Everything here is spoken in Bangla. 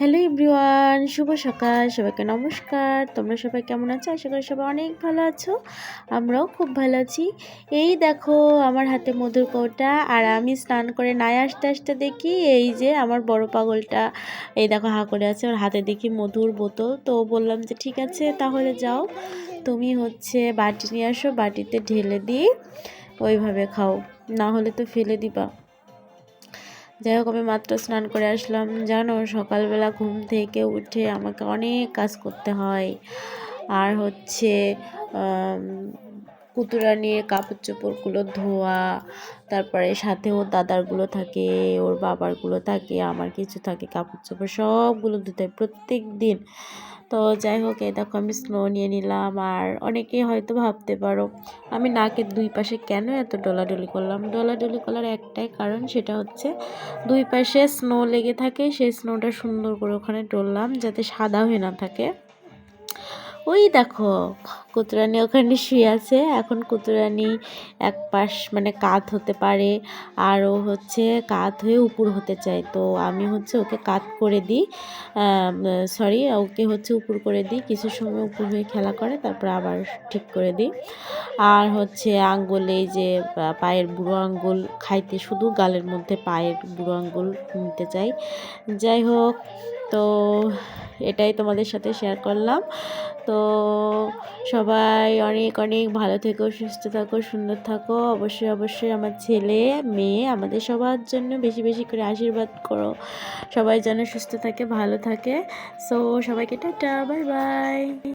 হ্যালো এভরিওয়ান, শুভ সকাল, সবাইকে নমস্কার। তোমরা সবাই কেমন আছো? আশা করি সবাই অনেক ভালো আছো। আমরাও খুব ভালো আছি। এই দেখো, আমার হাতে মধুর কৌটা আর আমি স্নান করে নাই আসতে আসতে দেখি এই যে আমার বড় পাগলটা এই দেখো হা করে আছে। ওর হাতে দেখি মধুর বোতল। তো বললাম যে, ঠিক আছে, তাহলে যাও। তুমি হচ্ছে বাটি নিয়ে আসো, বাটিতে ঢেলে দিই ওইভাবে খাও। না হলে তো ফেলে দিবা। যাই হোক, আমি মাত্র স্নান করে আসলাম। জানো, সকালবেলা ঘুম থেকে উঠে আমাকে অনেক কাজ করতে হয়। আর হচ্ছে কুতুরা নিয়ে কাপড় চোপড়গুলো ধোয়া, তারপরে সাথে ওর দাদারগুলো থাকে, ওর বাবারগুলো থাকে, আমার কিছু থাকে কাপড় চোপড় সবগুলো ধুতে হয় প্রত্যেক দিন তো যাই হোক, এই দেখো আমি স্নো নিয়ে নিলাম, আর অনেকেই হয়তো ভাবতে পারো, আমি নাকের দুই পাশে কেন এত ডলাডলি করলাম? ডলাডলি করার একটাই কারণ সেটা হচ্ছে দুই পাশে স্নো লেগে থাকে, সেই স্নোটা সুন্দর করে ওখানে ডললাম যাতে সাদা হয়ে না থাকে। ওই দেখো, কুতুরানি ওখানে শুয়ে আছে। এখন কুতুরানি এক পাশ মানে কাত হতে পারে আর ও হচ্ছে কাত হয়ে উপর হতে চায়। তো আমি হচ্ছে ওকে কাত করে দিই। সরি ওকে হচ্ছে উপর করে দিই। কিছু সময় উপর হয়ে খেলা করে, তারপর আবার ঠিক করে দিই। আর হচ্ছে আঙ্গুলে যে পায়ের বুড়ো আঙ্গুল খাইতে শুধু গালের মধ্যে পায়ের বুড়ো আঙ্গুল নিতে চাই। যাই হোক তো এটাই তোমাদের সাথে শেয়ার করলাম। তো সবাই অনেক অনেক ভালো থেকো, সুস্থ থাকো, সুন্দর থাকো। অবশ্যই অবশ্যই আমার ছেলে, মেয়ে আমাদের সবার জন্য বেশি বেশি করে আশীর্বাদ করো। সবাই যেন সুস্থ থাকে, ভালো থাকে। সো সবাইকে টাটা বাই বাই